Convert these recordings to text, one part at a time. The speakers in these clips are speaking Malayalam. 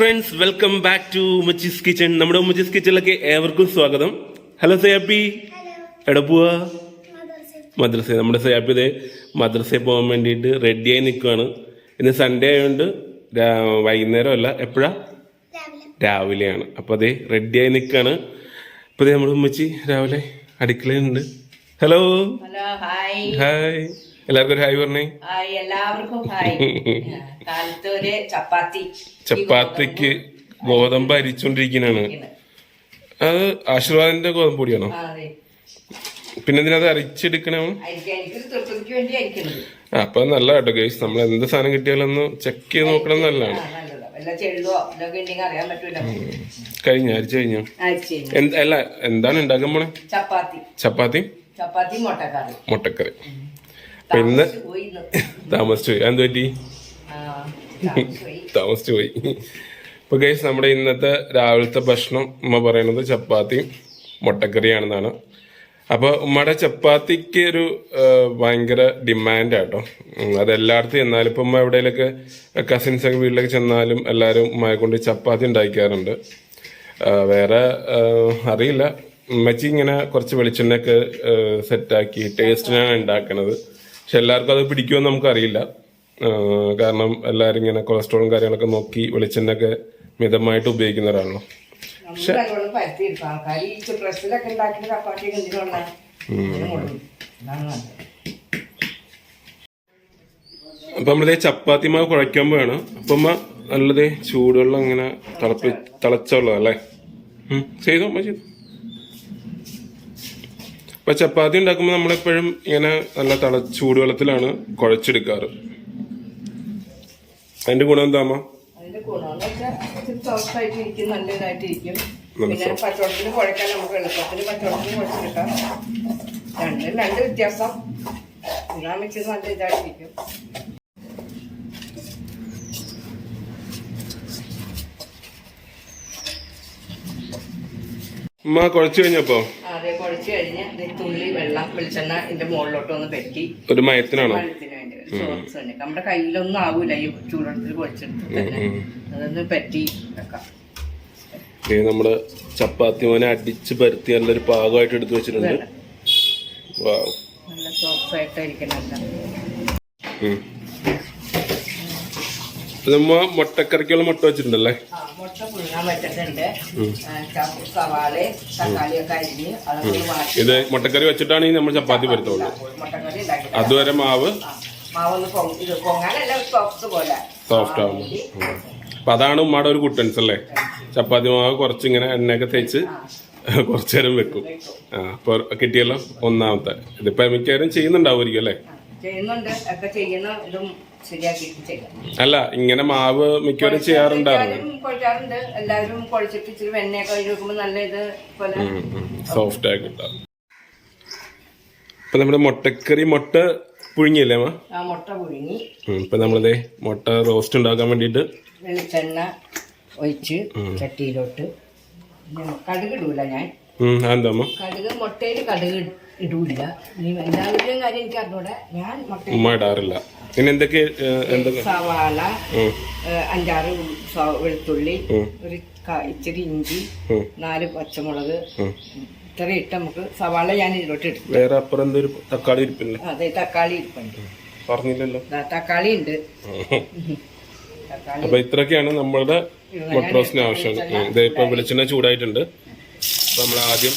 Friends welcome back to Muchis kitchen നമ്മുടെ മുച്ചിസ് കിച്ചണിലേക്ക് ഏവർക്കും സ്വാഗതം. ഹലോ സയാപ്പി എവിടെ പോവാ? മദ്രസ നമ്മുടെ സയാപ്പി ഇതേ മദ്രസയിൽ പോകാൻ വേണ്ടിയിട്ട് റെഡിയായി നിൽക്കുകയാണ് ഇന്ന് സൺഡേ ആയതുകൊണ്ട് വൈകുന്നേരം അല്ല എപ്പോഴാ? രാവിലെയാണ്. അപ്പോൾ അതേ റെഡിയായി നിൽക്കുകയാണ് അപ്പോൾ ഇതേ നമ്മുടെ ഉമ്മച്ചി രാവിലെ അടുക്കളയുണ്ട് ഹലോ ഹലോ ഹായ് എല്ലാവർക്കും ഒരു ഹായ് പറഞ്ഞേ. എല്ലാവർക്കും ഹായ് കാലത്ത് ഒരു ചപ്പാത്തി. ചപ്പാത്തിക്ക് ഗോതമ്പ് അരിച്ചോണ്ടിരിക്കുന്നതാണ് അത് ആശീർവാദിന്റെ ഗോതമ്പ് പൊടിയാണോ? പിന്നെ അത്. അരിച്ചെടുക്കണം അപ്പൊ നല്ല കേട്ടോ ഗൈസ്. നമ്മൾ എന്ത് സാധനം കിട്ടിയാലും ഒന്ന് ചെക്ക് ചെയ്ത് നോക്കണം നല്ലതാണ്. കഴിഞ്ഞ? അരിച്ചു കഴിഞ്ഞു? അല്ല എന്താണ് ഉണ്ടാക്കാൻ പോണേ? ചപ്പാത്തി. ചപ്പാത്തി? ചപ്പാത്തി മുട്ടക്കറി. മുട്ടക്കറി. അപ്പൊ ഇന്ന് താമസിച്ച് എന്ത് പറ്റി? താമസിച്ച് പോയി. ഇപ്പൊ ഗൈസ് നമ്മുടെ ഇന്നത്തെ രാവിലത്തെ ഭക്ഷണം ഉമ്മ പറയുന്നത് ചപ്പാത്തിയും മുട്ടക്കറിയാണെന്നാണ്. അപ്പൊ ഉമ്മയുടെ ചപ്പാത്തിക്ക് ഒരു ഭയങ്കര ഡിമാൻഡ് ആട്ടോ അതെല്ലായിടത്തും ചെന്നാലും ഇപ്പൊ ഉമ്മ എവിടെയൊക്കെ കസിൻസ് ഒക്കെ വീട്ടിലേക്ക് ചെന്നാലും എല്ലാവരും ഉമ്മയെ കൊണ്ട് ചപ്പാത്തി ഉണ്ടാക്കാറുണ്ട് വേറെ അറിയില്ല. ഉമ്മച്ചി ഇങ്ങനെ കുറച്ച് വെളിച്ചെണ്ണയൊക്കെ സെറ്റാക്കി ടേസ്റ്റിനാണ് ഉണ്ടാക്കണത്. പക്ഷെ എല്ലാവർക്കും അത് പിടിക്കുമെന്ന് നമുക്കറിയില്ല. കാരണം എല്ലാരും ഇങ്ങനെ കൊളസ്ട്രോളും കാര്യങ്ങളൊക്കെ നോക്കി വെളിച്ചെണ്ണയൊക്കെ മിതമായിട്ട് ഉപയോഗിക്കുന്നവരാണല്ലോ നമുക്ക് പക്ഷെ അപ്പൊ നമ്മളിതേ ചപ്പാത്തി മാവ് കുഴയ്ക്കാൻ പോവാണ്. അപ്പൊ അമ്മ നല്ലതേ ചൂടുവെള്ളം ഇങ്ങനെ തിളപ്പി തിളച്ച വെള്ളം അല്ലേ? ചെയ്തു ചെയ്തോ അമ്മ ചെയ്തു? അപ്പൊ ചപ്പാത്തി ഉണ്ടാക്കുമ്പോൾ നമ്മളെപ്പോഴും ഇങ്ങനെ നല്ല തിള ചൂടുവെള്ളത്തിലാണ് കുഴച്ചെടുക്കാറ്. അതിന്റെ ഗുണം എന്താ അമ്മ? അതിന്റെ ഗുണമെന്ന് വെച്ചാൽ ഇച്ചിരി സോഫ്റ്റ് ആയിട്ട് ഇരിക്കും നല്ല ഇതായിട്ട് ഇരിക്കും നല്ല പിന്നെ പച്ചവെള്ളത്തിന് കുഴക്കാൻ നമുക്ക് എളുപ്പത്തിന് പച്ചവെള്ളത്തിന് കുഴച്ചെടുക്കാം രണ്ടും രണ്ട് വ്യത്യാസം. നല്ല ഇതായിട്ടിരിക്കും. കുഴച്ചു കഴിഞ്ഞപ്പോ? അതെ കുഴച്ച് കഴിഞ്ഞ് തുള്ളി വെള്ളം വെളിച്ചെണ്ണ ഇതിന്റെ മുകളിലോട്ട് ഒന്ന് പറ്റി ഒരു മയത്തിനാണോ? വെള്ളത്തിന് തന്നെ നമ്മുടെ കയ്യിലൊന്നും ആവൂല ഈ ചൂടത്തിൽ അതൊന്ന് പറ്റി വെക്കാം. നമ്മുടെ ചപ്പാത്തി മോനെ അടിച്ച് പരത്തി നല്ലൊരു പാകമായിട്ട് എടുത്തു വെച്ചിട്ടുണ്ട്. നല്ല സോഫ്റ്റ് ആയിട്ടായിരിക്കണം നമ്മ മുട്ടക്കറിക്കുള്ള മുട്ട വെച്ചിട്ടുണ്ടല്ലേ? ഇത് മുട്ടക്കറി വെച്ചിട്ടാണ് നമ്മൾ ചപ്പാത്തി പരത്തുള്ളൂ. അതുവരെ മാവ് മാവൊന്ന് പൊങ്ങ ഇത് പൊങ്ങാനല്ല സോഫ്റ്റ് പോലെ. സോഫ്റ്റ് ആവും. അപ്പൊ അതാണ് ഉമ്മയുടെ ഒരു കുട്ടൻസ് അല്ലേ? ചപ്പാത്തി മാവ് കുറച്ചിങ്ങനെ എണ്ണയൊക്കെ തേച്ച് കുറച്ചു നേരം വെക്കും. ആ അപ്പൊ കിട്ടിയല്ലോ ഒന്നാമത്തെ. ഇതിപ്പോ മിക്കവാറും ചെയ്യുന്നുണ്ടാവുമായിരിക്കും അല്ലേ? അല്ല ഇങ്ങനെ മാവ് മിക്കവാറും ചെയ്യാറുണ്ടായിരുന്നു സോഫ്റ്റ് ആയി കിട്ടാം. ഇപ്പൊ നമ്മുടെ മുട്ടക്കറി മുട്ട പുഴുങ്ങിയല്ലേ അമ്മ? ആ മുട്ട പുഴുങ്ങി. ഇപ്പൊ നമ്മളിതേ മുട്ട റോസ്റ്റ് ഉണ്ടാക്കാൻ വേണ്ടിട്ട് വെളിച്ചെണ്ണ ഒഴിച്ച് ചട്ടിയിലോട്ട്. കടുക് ഇടൂല ഞാൻ. എന്താ കടുക് മുട്ടയിൽ കടുക് ഇട- ഇടൂല എല്ലാവരുടെയും കാര്യം എനിക്ക് അറിഞ്ഞൂടെ. ഞാൻ ഉമ്മ ഇടാറില്ല. പിന്നെ എന്തൊക്കെ സവാള അഞ്ചാറ് വെളുത്തുള്ളി ഒരു ഇച്ചിരി ഇഞ്ചി നാല് പച്ചമുളക് ഇത്ര ഇട്ട് നമുക്ക് സവാള ഞാൻ ഇതിലോട്ട് ഇട്ടു വേറെ അപ്പുറം എന്തൊരു തക്കാളി ഇരിപ്പില്ല? അതെ തക്കാളി ഇരിപ്പുണ്ട്. പറഞ്ഞില്ലല്ലോ. തക്കാളി ഉണ്ട്. അപ്പൊ ഇത്രയൊക്കെയാണ് നമ്മളുടെ മുട്ട റോസ്റ്റിന് ആവശ്യം ഉം, ഇത് ഇപ്പൊ വെളിച്ചെണ്ണ ചൂടായിട്ടുണ്ട്. അപ്പൊ നമ്മൾ ആദ്യം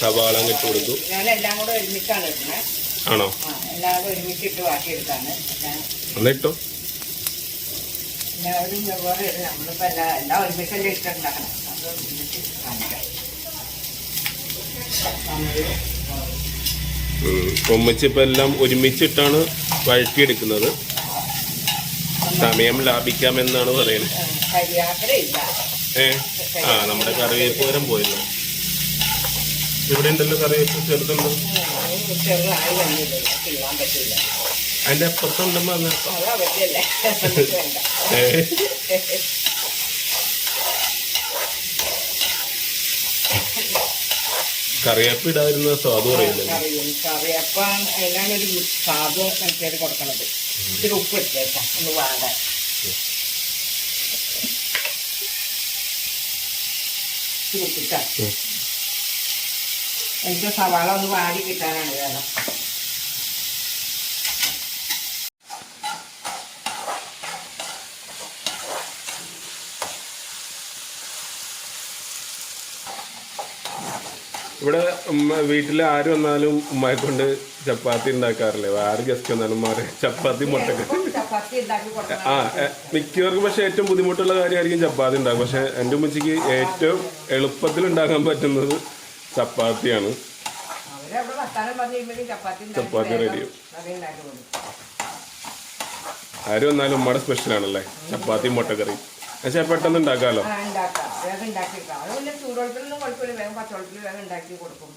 സവാള ഇട്ട് കൊടുത്തു. ഞാൻ എല്ലാം കൂടെ ഒരുമിച്ചാണ് ഇടുന്നത് ആണോ? എല്ലാം കൂടെ എന്നാ ഇട്ടോ? എല്ലാവരും വെവ്വേറെ ഇടും നമ്മളിപ്പോൾ എല്ലാ എല്ലാം ഒരുമിച്ചല്ലേ ഇട്ടുണ്ടാക്കണം അത് ഒരുമിച്ച് കാണിക്കാം. ഉം, ഇപ്പൊ എല്ലാം ഒരുമിച്ചിട്ടാണ് വഴറ്റിയെടുക്കുന്നത്. സമയം ലാഭിക്കാമെന്നാണ് പറയുന്നത്. ഏ? ആ നമ്മുടെ കറിവേപ്പ് വരം പോയല്ലോ ഇവിടെ ഉണ്ടല്ലോ കറിവേപ്പ് ചെറുതുണ്ട് അതിന്റെ അപ്പുറത്തുണ്ടെന്ന് പറഞ്ഞ ഏ? കറിയപ്പ് ഇടാതിരുന്ന സ്വാദ് പറയുന്നത് കറിയപ്പ അതിനാണ് ഒരു സ്വാദ് മനസ്സിലായി കൊടുക്കണത്. ഇത്തിരി ഉപ്പ് ഇട്ടേക്കാം. ഒന്ന് വാടാൻ. എനിക്ക് സവാള ഒന്ന് വാടി കിട്ടാനാണ് വേണം. ഇവിടെ വീട്ടിൽ ആര് വന്നാലും ഉമ്മയെ കൊണ്ട് ചപ്പാത്തി ഉണ്ടാക്കാറില്ലേ? ആര് ഗസ്റ്റ് വന്നാലും മാറി ചപ്പാത്തി മുട്ടക്കറി ആ മിക്കവർക്കും പക്ഷെ ഏറ്റവും ബുദ്ധിമുട്ടുള്ള കാര്യമായിരിക്കും ചപ്പാത്തി ഉണ്ടാക്കും പക്ഷെ എന്റെ ഉമ്മച്ചിക്ക് ഏറ്റവും എളുപ്പത്തിൽ ഉണ്ടാക്കാൻ പറ്റുന്നത് ചപ്പാത്തിയാണ്. ചപ്പാത്തി റെഡി. ആര് വന്നാലും ഉമ്മയുടെ സ്പെഷ്യലാണല്ലേ ചപ്പാത്തി മുട്ടക്കറി. പക്ഷെ പെട്ടെന്ന് ഉണ്ടാക്കാമല്ലോ ഉണ്ടാക്കാം. വേഗം ഉണ്ടാക്കിയേക്കാം അത് പിന്നെ ചൂടുവെള്ളത്തിലൊന്നും കുഴപ്പമില്ല. വേഗം പച്ചവെള്ളത്തിൽ വേഗം ഉണ്ടാക്കി കൊടുക്കും.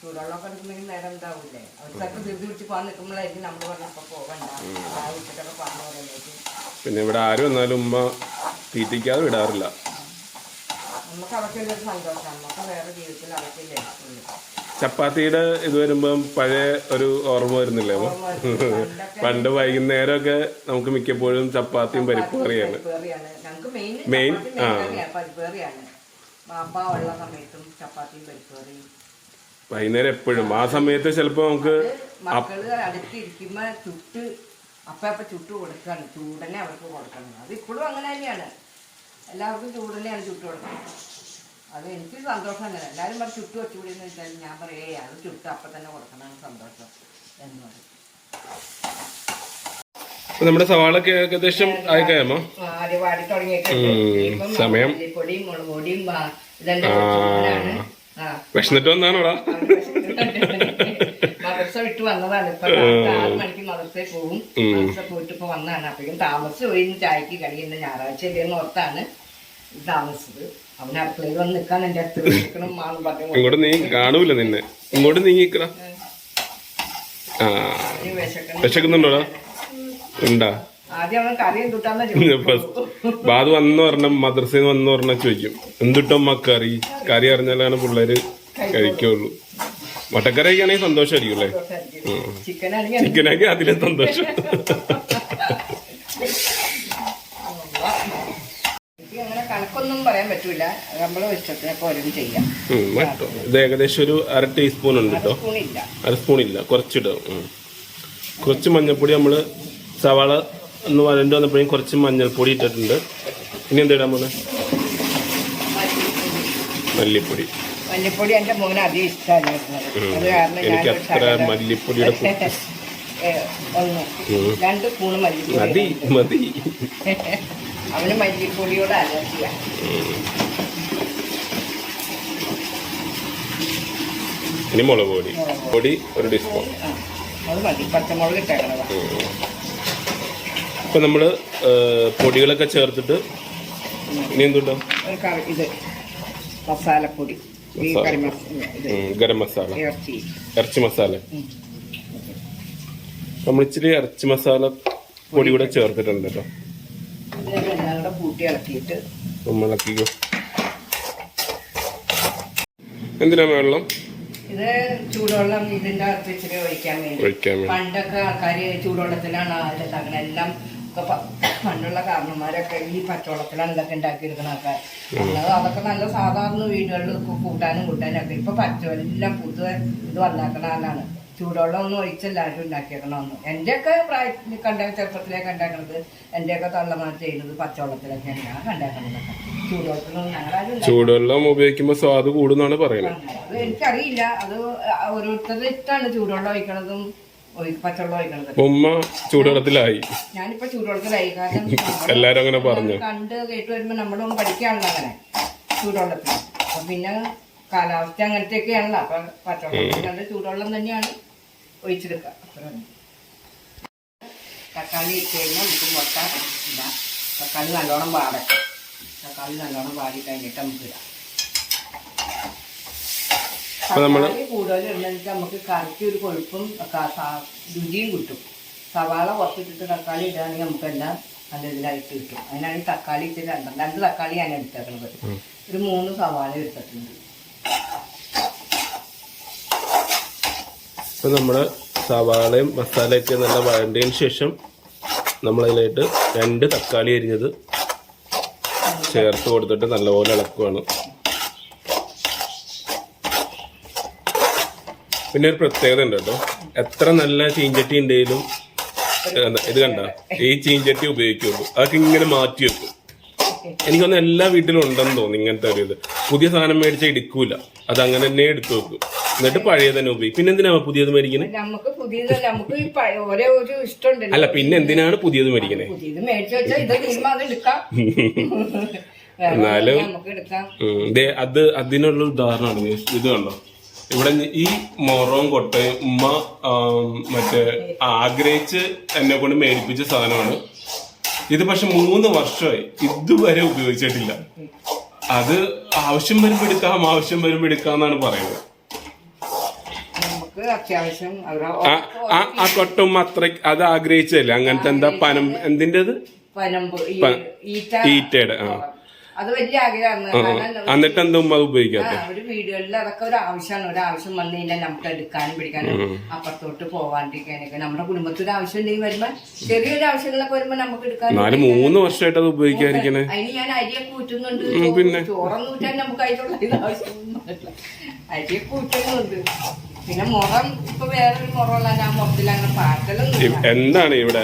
ചൂടുവെള്ളമൊക്കെ എടുക്കുന്നെങ്കിൽ നേരം ഉണ്ടാവില്ലേ? അവർക്കൊക്കെ ധൃതി പിടിച്ച് പോകാൻ നിൽക്കുമ്പോഴായിരിക്കും നമ്മൾ പറഞ്ഞപ്പോൾ പോകണ്ട. ആ ഉച്ചക്കൊക്കെ പറഞ്ഞു പറയുമ്പോഴേക്കും പിന്നെ ഇവിടെ ആരും വന്നാലും ഉമ്മ തീറ്റിക്കാതെ വിടാറില്ല. നമുക്ക് അവർക്കൊരു സന്തോഷമാണ് നമുക്ക് വേറെ ജീവിതത്തിൽ അവർക്കില്ലേ ചപ്പാത്തിയുടെ ഇത് വരുമ്പം പഴയ ഒരു ഓർമ്മ വരുന്നില്ലേ? പണ്ട് വൈകുന്നേരമൊക്കെ നമുക്ക് മിക്കപ്പോഴും ചപ്പാത്തിയും പരിപ്പ് കറിയാണ്. മെയിൻ ആ. വൈകുന്നേരം എപ്പോഴും. ആ സമയത്ത് ചിലപ്പോ നമുക്ക് അടുത്തിരിക്കുമ്പോ ചുട്ട് അപ്പ അപ്പ ചുട്ട് കൊടുക്കാണ്. ചൂടനെ അവർക്ക് കൊടുക്കണം. അത് ഇപ്പോഴും അങ്ങനെ തന്നെയാണ്. എല്ലാവർക്കും ചൂടനെയാണ് ചുട്ട് കൊടുക്കുന്നത്. അത് എനിക്ക് സന്തോഷം അങ്ങനെ എല്ലാവരും പറയും ചുട്ട് വെച്ചുകൂടി എന്ന് വെച്ചാൽ ഞാൻ പറയേ അത് ചുട്ട് അപ്പൊ തന്നെ കൊടുക്കണം സന്തോഷം. എന്ന് പറയും. നമ്മുടെ സവാളൊക്കെ ഏകദേശം ആയിക്കോ ആദ്യം വാടി തുടങ്ങിയിട്ടുണ്ട്. സമയം. മല്ലിപ്പൊടിയും മുളക് പൊടിയും ഇതെല്ലാം വന്നാണോടാ വിട്ട് വന്നതാണ്. ഇപ്പൊ ആറ് മണിക്ക് മദർസയിൽ പോകും മദർസ പോയിട്ട് ഇപ്പൊ വന്നതാണ്. അപ്പോഴും താമസിച്ച് പോയി. ചായക്ക് കഴിയുന്ന ഞായറാഴ്ച ഇല്ലെന്ന് ഓർത്താണ് താമസിച്ചത്. അവന് അടുക്കളയിൽ വന്ന് നിൽക്കാൻ എന്റെ അടുത്ത് നിൽക്കണം മാന്ന് പറഞ്ഞു ഇങ്ങോട്ട് നീ കാണൂല നിന്നെ. ഇങ്ങോട്ട് നീങ്ങിക്കടാ. ആ. വിശക്കുന്നുണ്ടോടാ? ഉണ്ടാ? അവൻ ബാധ വന്ന് പറഞ്ഞ മദ്രസയിൽ വന്ന് പറഞ്ഞ ചോദിക്കും. എന്തുട്ടോ മക്കറി കറി? കറി അറിഞ്ഞാലാണ് പിള്ളേര് കഴിക്കുള്ളൂ. മട്ടക്കറി കഴിക്കുകയാണെങ്കിൽ സന്തോഷമായിരിക്കും. അല്ലേ ചിക്കനാക്കി അതിലും സന്തോഷം എനിക്ക് അങ്ങനെ കണക്കൊന്നും പറയാൻ പറ്റൂല. നമ്മൾ ഇഷ്ടത്തിനൊക്കെ ഓരോന്നും ചെയ്യാം ഉം, മട്ടോ ഇത് ഏകദേശം ഒരു അര ടീസ്പൂൺ ഉണ്ട് കേട്ടോ അര സ്പൂൺ ഇല്ല കുറച്ചിടും. കുറച്ച് മഞ്ഞൾപ്പൊടി നമ്മൾ സവാള ഒന്ന് വരണ്ടു വന്നപ്പോഴും കുറച്ച് മഞ്ഞൾപ്പൊടി ഇട്ടിട്ടുണ്ട്. ഇനി എന്താ ഇടാൻ പോണേ മല്ലിപ്പൊടി. മല്ലിപ്പൊടി എന്റെ മോന് അധികം ഇഷ്ടമാണ് എനിക്ക് അത്ര മല്ലിപ്പൊടിയുടെ കു- ഒന്ന്. രണ്ട് സ്പൂണ് മല്ലിപ്പൊടി മതി മതി. അവന് മല്ലിപ്പൊടിയോട് അലർജിയാണ് ഇനി മുളക് പൊടി. പൊടി. ഒരു ടീസ്പൂൺ. അത് മതി. പച്ചമുളക് ഇട്ടേക്കണതാ. ഇപ്പം നമ്മൾ പൊടികളൊക്കെ ചേർത്തിട്ട് ഇനി എന്തുണ്ടോ ഇത് മസാലപ്പൊടി. ഗരം മസാല. ഇറച്ചി. മസാല. നമ്മൾ ഇച്ചിരി ഇറച്ചി മസാല പൊടി കൂടെ ചേർത്തിട്ടുണ്ട് കേട്ടോ. ഇതെല്ലാം കൂടെ കൂട്ടി ഇളക്കിയിട്ട് നമ്മളൊക്കെ എന്തിനാ വെള്ളം ഇത് ചൂടുവെള്ളം ഇതിന്റെ അകത്ത് ഇച്ചിരി ഒഴിക്കാൻ വേണ്ടി. പണ്ടൊക്കെ ആൾക്കാര് ചൂടുവെള്ളത്തിലാണ് ആരുണ്ടാക്കുന്നത് എല്ലാം ഒക്കെ പണ്ടുള്ള കാരണന്മാരൊക്കെ ഈ പച്ചവെള്ളത്തിലാണ് ഇതൊക്കെ ഉണ്ടാക്കിയെടുക്കുന്ന ആൾക്കാർ അല്ലാതെ അതൊക്കെ നല്ല സാധാരണ വീടുകളിൽ കൂട്ടാനും കൂട്ടാനും ഒക്കെ. ഇപ്പൊ പച്ചവെള്ളം എല്ലാം ഇത് ഇത് ഉണ്ടാക്കണതാണ് ചൂടുവെള്ളം ഒന്നും ഒഴിച്ചല്ലാരും ഉണ്ടാക്കിയേക്കണമെന്ന്. എന്റെയൊക്കെ പ്രായത്തിൽ കണ്ട ചെറുപ്പത്തിലേക്ക് ഉണ്ടാക്കുന്നത് എന്റെയൊക്കെ തള്ളമാർ ചെയ്യുന്നത് പച്ചവെള്ളത്തിലൊക്കെയാണ് ഞാൻ കണ്ടേക്കുന്നത് ചൂടുവെള്ളത്തിലൊന്നും ഞങ്ങളാരും ചൂടുവെള്ളം ഉപയോഗിക്കുമ്പോൾ സ്വാദ് കൂടുന്നാണ് പറയുന്നത് അത് എനിക്കറിയില്ല. അത് ഓരോരുത്തരുടെ ഇഷ്ടമാണ് ചൂടുവെള്ളം ഒഴിക്കണതും ഒഴി- പച്ചവെള്ളം ഒഴിക്കണത്. ഉമ്മ ചൂടുവെള്ളത്തിലായി. ഞാനിപ്പോ ചൂടുവെള്ളത്തിലായി. കാരണം നമ്മൾ എല്ലാരും അങ്ങനെ പറഞ്ഞു. കണ്ട് കേട്ട് വരുമ്പോ നമ്മളൊന്നും പഠിക്കാണല്ലോ അങ്ങനെ ചൂടുവെള്ളത്തിൽ അപ്പൊ പിന്നെ കാലാവസ്ഥ അങ്ങനത്തെയൊക്കെയാണല്ലോ. അപ്പൊ പച്ചവെള്ളം നല്ല ചൂടുവെള്ളം തന്നെയാണ് ഒഴിച്ചെടുക്കുക. തക്കാളി ഇട്ട് കഴിഞ്ഞാൽ നമുക്ക് മുട്ട ഇടാം തക്കാളി നല്ലോണം പാടട്ടെ തക്കാളി നല്ലോണം വാടി കഴിഞ്ഞിട്ട് നമുക്ക് ഇടാം. തക്കാളി കൂടുതൽ നമുക്ക് കറിക്ക് ഒരു കൊഴുപ്പും രുചിയും കിട്ടും. സവാള കുറച്ചിട്ടിട്ട് തക്കാളി ഇടുകയാണെങ്കിൽ നമുക്കെല്ലാം നല്ല ഇതിലായിട്ട് കിട്ടും. അതിനാണ് തക്കാളി ഇച്ചിരി രണ്ട് രണ്ട് തക്കാളി ഞാൻ എടുത്തേക്കുന്നത് ഒരു മൂന്ന് സവാള എടുത്തിട്ടുണ്ട്. ഇപ്പം നമ്മൾ സവാളയും മസാലയൊക്കെ നല്ല വഴണ്ടതിന് ശേഷം നമ്മളതിലായിട്ട് രണ്ട് തക്കാളി അരിഞ്ഞത് ചേർത്ത് കൊടുത്തിട്ട് നല്ലപോലെ ഇളക്കുവാണ്. പിന്നെ ഒരു പ്രത്യേകത ഉണ്ട് കേട്ടോ. എത്ര നല്ല ചീഞ്ചട്ടി ഉണ്ടെങ്കിലും ഇത് കണ്ട ഈ ചീഞ്ചട്ടി ഉപയോഗിക്കുള്ളൂ. അതൊക്കെ ഇങ്ങനെ മാറ്റി വെക്കും. എനിക്കൊന്നും എല്ലാ വീട്ടിലും ഉണ്ടെന്ന് തോന്നുന്നു ഇങ്ങനത്തെ ഒരു ഇത്. പുതിയ സാധനം മേടിച്ചാൽ എടുക്കൂല അത് അങ്ങനെ തന്നെ എടുത്തു വെക്കും. എന്നിട്ട് പഴയ തന്നെ ഉപയോഗിക്കും. പിന്നെ എന്തിനാ പുതിയത് മേടിക്കുന്നത് നമുക്ക് പുതിയതല്ല നമുക്ക് ഈ പഴയ ഒരേ ഒരു ഇഷ്ടമുണ്ടല്ലോ. അല്ല പിന്നെ എന്തിനാണ് പുതിയത് മേടിക്കുന്നത് പുതിയത് മേടിച്ചു വെച്ചാൽ ഇത് തീരുമ്പോ അത് എടുക്കാം. വേറെ എന്നാലും- നമുക്ക് എടുക്കാം. ഉം, ദേ അത് അതിനുള്ള ഉദാഹരണമാണ്. guys. ഇത് കണ്ടോ? ഇവിടെ ഈ മൊറവും കൊട്ടയും ഉമ്മ ആം, മറ്റേ ആഗ്രഹിച്ച് എന്നെ കൊണ്ട് മേടിപ്പിച്ച സാധനമാണ്. ഇത് പക്ഷെ മൂന്ന് വർഷമായി ഇതുവരെ ഉപയോഗിച്ചിട്ടില്ല. അത് ആവശ്യം വരുമ്പോ എടുക്കാം ആവശ്യം വരുമ്പോ എടുക്കാന്നാണ് പറയുന്നത്. അത്യാവശ്യം. ആ- കൊട്ടും അത്ര അത് ആഗ്രഹിച്ചല്ലേ അങ്ങനത്തെ എന്താ പനം എന്തിന്റെത്? പനമ്പ് ഈറ്റയുടെ ആ. അത് വലിയ ആഗ്രഹമാണ്. എന്നിട്ട് എന്തും അത് ഉപയോഗിക്കാത്ത? ആ, ഒരു വീടുകളിൽ അതൊക്കെ ഒരു ആവശ്യമാണ്. ഒരു ആവശ്യം വന്നു കഴിഞ്ഞാൽ നമുക്ക് എടുക്കാനും പിടിക്കാനും അപ്പുറത്തോട്ട് പോവാണ്ടിരിക്കാനൊക്കെ. നമ്മുടെ കുടുംബത്തിൽ ഒരു ആവശ്യം ഉണ്ടെങ്കിൽ വരുമ്പോ ചെറിയൊരു ആവശ്യങ്ങളൊക്കെ വരുമ്പോ നമുക്ക് എടുക്കാൻ നാല് മൂന്ന് വർഷമായിട്ട് അത് ഉപയോഗിക്കാതിരിക്കണേ? അതിന് ഞാൻ അരിയൊക്കെ ഊറ്റുന്നുണ്ട് പിന്നെ? ചോറൊന്നും ഊറ്റാൻ നമുക്ക് അതിനുള്ള അരിയെ കൂറ്റുന്നുണ്ട് അരിയൊക്കെ ഊറ്റുന്നുണ്ട് പിന്നെ മുറം ഇപ്പൊ വേറൊരു മുറമുള്ള ഞാൻ മുറത്തിൽ അങ്ങനെ പാറ്റലൊന്നും എന്താണ് ഇവിടെ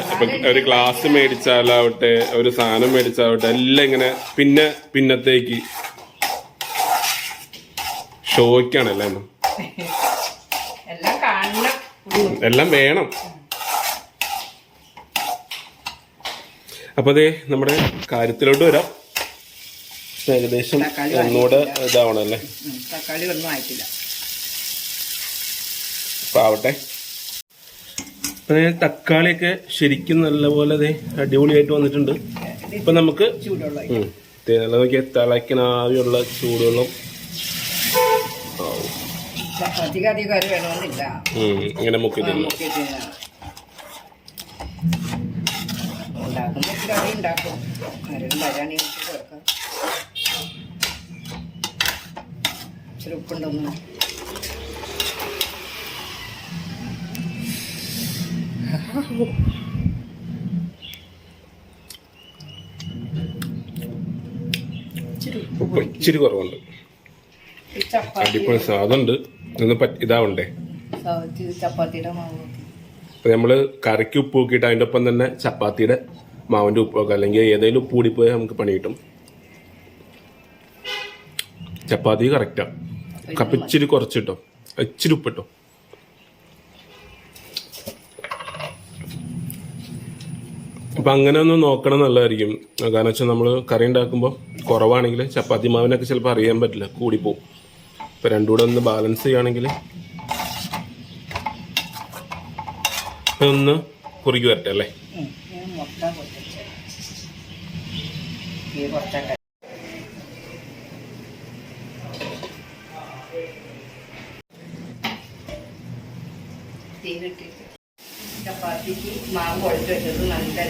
ഒരു ഗ്ലാസ് മേടിച്ചാലാവട്ടെ ഒരു സാധനം മേടിച്ചാവട്ടെ എല്ലാം ഇങ്ങനെ പിന്നെ പിന്നത്തേക്ക് ഷോയ്ക്കാണ് എല്ലാം. എല്ലാം കാണണം. എല്ലാം വേണം. അപ്പൊ അതെ നമ്മുടെ കാര്യത്തിലോട്ട് വരാം. ഏകദേശം ഒന്നുകൂടെ ഇതാവണം അല്ലേ തക്കാളി ഒന്നും ആയിട്ടില്ല. അപ്പൊ ആവട്ടെ അപ്പൊ ദേ തക്കാളിയൊക്കെ ശരിക്കും നല്ലപോലെ ദേ അടിപൊളിയായിട്ട് വന്നിട്ടുണ്ട്. ഇപ്പൊ നമുക്ക് നോക്കിയ തിളയ്ക്കണ ആവിയുള്ള ചൂടുവെള്ളം. ഇങ്ങനെ മുക്കി തിന്നു ഉണ്ടാക്കും ആരെങ്കിലും ഉപ്പ് ഇച്ചിരി കുറവുണ്ട്. അടിപൊളി സ്വാദുണ്ട്. ഇതൊന്ന് ഇതാവണ്ടേ? ചപ്പാത്തിയുടെ മാവ്. അപ്പൊ നമ്മൾ കറിക്ക് ഉപ്പ് നോക്കിയിട്ട് അതിന്റെ ഒപ്പം തന്നെ ചപ്പാത്തിയുടെ മാവിന്റെ ഉപ്പ് നോക്കാം അല്ലെങ്കിൽ ഏതെങ്കിലും ഉപ്പ് കൂടിപ്പോയാൽ നമുക്ക് പണി കിട്ടും. ചപ്പാത്തി കറക്റ്റാ കപ്പിച്ചിരി കുറച്ചിട്ടോ? ഇച്ചിരി ഉപ്പിട്ടോ അപ്പൊ അങ്ങനെ ഒന്ന് നോക്കണം നല്ലതായിരിക്കും. കാരണം വെച്ചാൽ നമ്മൾ കറി ഉണ്ടാക്കുമ്പോൾ കുറവാണെങ്കിൽ ചപ്പാത്തി മാവിനൊക്കെ ചിലപ്പോൾ അറിയാൻ പറ്റില്ല കൂടിപ്പോവും ഇപ്പൊ രണ്ടും കൂടെ ഒന്ന് ബാലൻസ് ചെയ്യുകയാണെങ്കിൽ ഒന്ന് കുറുക്കി വരട്ടെ അല്ലേ. ഞാൻ മുട്ട പൊട്ടിച്ച് ഈ കുറച്ചൊക്കെ തീരിട്ടിട്ട് ചപ്പാത്തിക്ക് മാവ് കുഴച്ച് വെച്ചത് നല്ല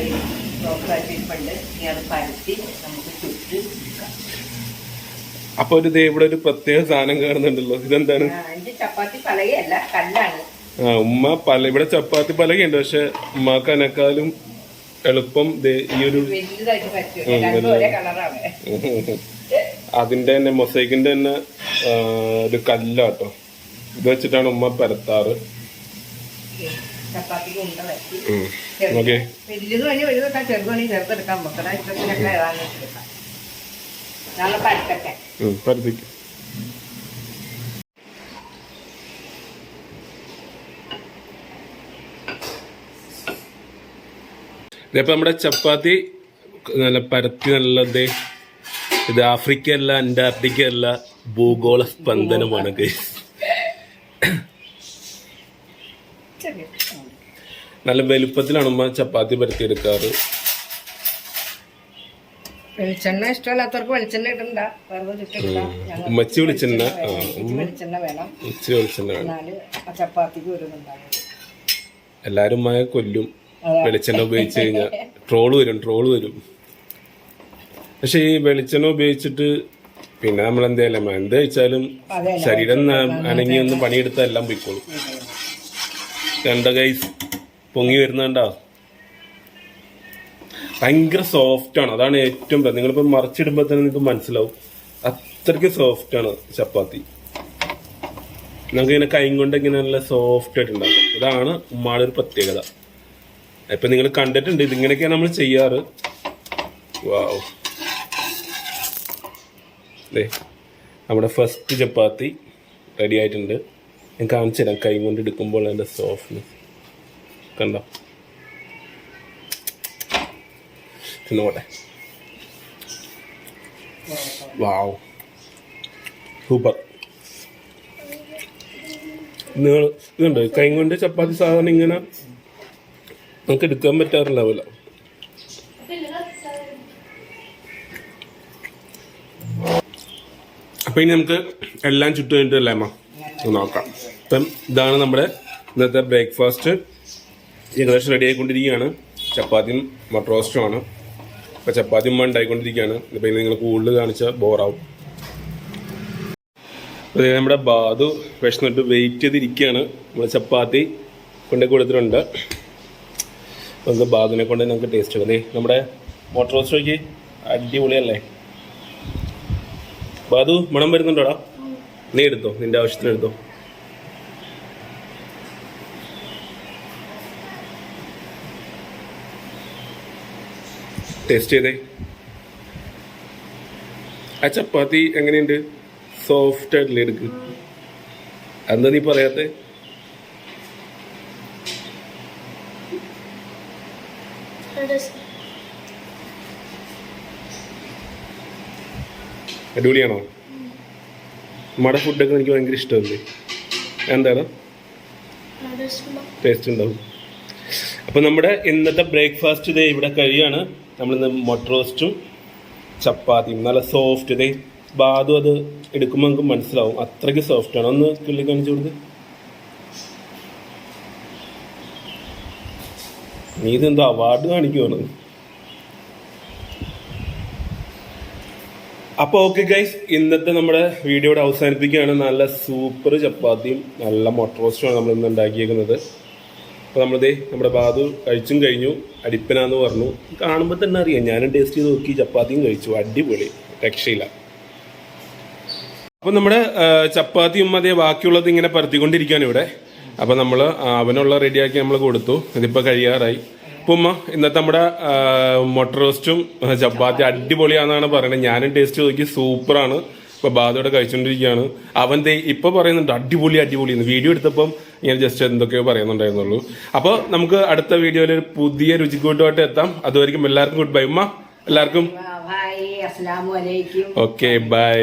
സോഫാക്കിയിട്ടുണ്ട് ഇനി അത് പരത്തി നമുക്ക് ചുട്ട്. അപ്പൊ ഒരു ഇവിടെ ഒരു പ്രത്യേക സാധനം കാണുന്നുണ്ടല്ലോ. ഇതെന്താണ്? ചപ്പാത്തി പലകയല്ല കല്ലാണ്. ആ ഉമ്മ പല ഇവിടെ ചപ്പാത്തി പലകയുണ്ട്. പക്ഷെ ഉമ്മാക്ക് അതിനേക്കാളും എളുപ്പം ഈ ഒരു അതിന്റെ തന്നെ മൊസൈക്കിന്റെ തന്നെ ഒരു കല്ലാട്ടോ. ഇത് വെച്ചിട്ടാണ് ഉമ്മ പരത്താറ്. ചപ്പാത്തിക്ക് ഉണ്ട വലിയത് വേണി ഇഷ്ടത്തിനൊക്കെ നാളെ പരത്തട്ടെ. പരത്തിക്ക്. ഇതിപ്പോ നമ്മുടെ ചപ്പാത്തി നല്ല പരത്തി നല്ലത് ഇത് ആഫ്രിക്ക അല്ല അന്റാർട്ടിക്ക അല്ല ഭൂഗോള സ്പന്ദനമാണ്. നല്ല വലുപ്പത്തിലാണ് ഉമ്മ ചപ്പാത്തി പരത്തി എടുക്കാറ് വെളിച്ചെണ്ണ ഇഷ്ടമല്ലാത്തവർക്ക് വെളിച്ചെണ്ണ ഇടണ്ട. ഉമ്മച്ചി വെളിച്ചെണ്ണ. വെളിച്ചെണ്ണ വേണം. ഉച്ച വിളിച്ചെണ്ണ വേണം. ചപ്പാത്തിക്ക് എല്ലാരും മായ കൊല്ലും. വെളിച്ചെണ്ണ ഉപയോഗിച്ച് കഴിഞ്ഞാൽ ട്രോൾ വരും ട്രോൾ വരും. പക്ഷെ ഈ വെളിച്ചെണ്ണ ഉപയോഗിച്ചിട്ട് പിന്നെ നമ്മൾ എന്തായാലും എന്ത് കഴിച്ചാലും ശരീരം അനങ്ങി ഒന്ന് പണിയെടുത്താൽ എല്ലാം പോയിക്കോളും. കണ്ട ഗൈസ് പൊങ്ങി വരുന്നുണ്ടോ? ഭയങ്കര സോഫ്റ്റ് ആണ്. അതാണ് ഏറ്റവും നിങ്ങൾ നിങ്ങളിപ്പോ മറിച്ചിടുമ്പോ തന്നെ നിങ്ങൾക്ക് മനസ്സിലാവും. അത്രയ്ക്ക് സോഫ്റ്റ് ആണ് ചപ്പാത്തി. നമുക്ക് ഇങ്ങനെ കൈ കൊണ്ട് ഇങ്ങനെ നല്ല സോഫ്റ്റ് ആയിട്ട് ഉണ്ടാക്കും. ഇതാണ് ഉമ്മാടെ ഒരു പ്രത്യേകത. ഇപ്പൊ നിങ്ങൾ കണ്ടിട്ടുണ്ട് ഇതിങ്ങനെയൊക്കെയാണ് നമ്മൾ ചെയ്യാറ്. വാവ് നമ്മുടെ ഫസ്റ്റ് ചപ്പാത്തി റെഡി ആയിട്ടുണ്ട്. ഞാൻ കാണിച്ചു തരാം കൈ കൊണ്ട് എടുക്കുമ്പോൾ അതിന്റെ സോഫ്റ്റ്നെസ് കണ്ടോ തിന്നോട്ടെ. വാവ്. സൂപ്പർ. നിങ്ങൾ ഇതുണ്ട്? കൈ കൊണ്ട് ചപ്പാത്തി സാധാരണ ഇങ്ങനെ നമുക്ക് എടുക്കാൻ പറ്റാറുണ്ടാവില്ല അപ്പൊ ഇനി നമുക്ക് എല്ലാം ചുറ്റും കഴിഞ്ഞിട്ടല്ലേ അമ്മ? നോക്കാം. അപ്പം ഇതാണ് നമ്മുടെ ഇന്നത്തെ ബ്രേക്ക്ഫാസ്റ്റ് ഏകദേശം റെഡി ആയിക്കൊണ്ടിരിക്കുകയാണ്. ചപ്പാത്തിയും മട്ടർ റോസ്റ്റും ആണ്. ചപ്പാത്തിയും ചപ്പാത്തി ഉമ്മ ഉണ്ടായിക്കൊണ്ടിരിക്കുകയാണ്. ഇപ്പൊ ഇനി നിങ്ങൾ കൂടുതൽ കാണിച്ചാൽ ബോറാവും അതെ നമ്മുടെ ബാധു വിശന്നിട്ട് വെയിറ്റ് ചെയ്തിരിക്കുകയാണ്. നമ്മൾ ചപ്പാത്തി കൊണ്ട് കൊടുത്തിട്ടുണ്ട്. അത് ബാദുവിനെ കൊണ്ട് നമുക്ക് ടേസ്റ്റ് എടുക്കാം. നമ്മുടെ മോട്ടർ റോസ്റ്റ് നോക്കി അടിപൊളിയല്ലേ? ബാധു മണം വരുന്നുണ്ടോടാ? നീ എടുത്തോ നിന്റെ ആവശ്യത്തിന് എടുത്തോ? ടേസ്റ്റ് ചെയ്തേ. ആ ചപ്പാത്തി എങ്ങനെയുണ്ട്? സോഫ്റ്റ് ആയിട്ടില്ലേ എടുക്ക് എന്താ നീ പറയാത്തെ? അടിപൊളിയാണോ? നമ്മുടെ ഫുഡൊക്കെ എനിക്ക് ഭയങ്കര ഇഷ്ടമല്ലേ? എന്താണ് ടേസ്റ്റ് ഉണ്ടാവും. അപ്പോൾ നമ്മുടെ ഇന്നത്തെ ബ്രേക്ക്ഫാസ്റ്റ് ഇതേ ഇവിടെ കഴിയാണ്. നമ്മളിന്ന് മൊട്ട റോസ്റ്റും ചപ്പാത്തിയും. നല്ല സോഫ്റ്റ് ഇതേ ബാദു അത് എടുക്കുമ്പോൾ നമുക്ക് മനസ്സിലാവും. അത്രയ്ക്ക് സോഫ്റ്റ് ആണ്. ഒന്ന് കിള്ളി കാണിച്ചു കൊടുത്ത് നീ ഇതെന്തോ അവാർഡ് കാണിക്കുവാണ് അപ്പോൾ ഓക്കെ ഗൈസ് ഇന്നത്തെ നമ്മുടെ വീഡിയോ അവസാനിപ്പിക്കുകയാണ്. നല്ല സൂപ്പർ ചപ്പാത്തിയും നല്ല മൊട്ട റോസ്റ്റുമാണ് നമ്മൾ ഇന്ന് ഉണ്ടാക്കിയേക്കുന്നത്. അപ്പോൾ നമ്മളിതേ നമ്മുടെ ബാധു കഴിച്ചും കഴിഞ്ഞു അടിപ്പനാന്ന് പറഞ്ഞു. കാണുമ്പോൾ തന്നെ അറിയാം ഞാനും ടേസ്റ്റ് ചെയ്ത് നോക്കി ചപ്പാത്തിയും കഴിച്ചു അടിപൊളി രക്ഷയില്ല. അപ്പം നമ്മുടെ ചപ്പാത്തിയും അതേ ബാക്കിയുള്ളത് ഇങ്ങനെ പരത്തിക്കൊണ്ടിരിക്കുകയാണ് ഇവിടെ. അപ്പം നമ്മൾ അവനുള്ള റെഡിയാക്കി നമ്മൾ കൊടുത്തു. ഇതിപ്പോൾ കഴിയാറായി. ഉമ്മ ഇന്നത്തെ നമ്മുടെ മൊട്ട റോസ്റ്റും ചപ്പാത്തി അടിപൊളിയാണെന്നാണ് പറയുന്നത് ഞാനും ടേസ്റ്റ് നോക്കി സൂപ്പറാണ് ഇപ്പോൾ ബാധയോടെ കഴിച്ചുകൊണ്ടിരിക്കുകയാണ് അവൻ ഇപ്പോൾ പറയുന്നുണ്ട് അടിപൊളി അടിപൊളി എന്ന്. വീഡിയോ എടുത്തപ്പം ഇങ്ങനെ ജസ്റ്റ് എന്തൊക്കെയോ പറയുന്നുണ്ടായിരുന്നുള്ളൂ. അപ്പോൾ നമുക്ക് അടുത്ത വീഡിയോയിൽ ഒരു പുതിയ രുചിക്കൂട്ടുമായിട്ട് എത്താം. അതുവരെയും എല്ലാവർക്കും ഗുഡ് ബൈ ഉമ്മ എല്ലാവർക്കും ഓക്കെ ബൈ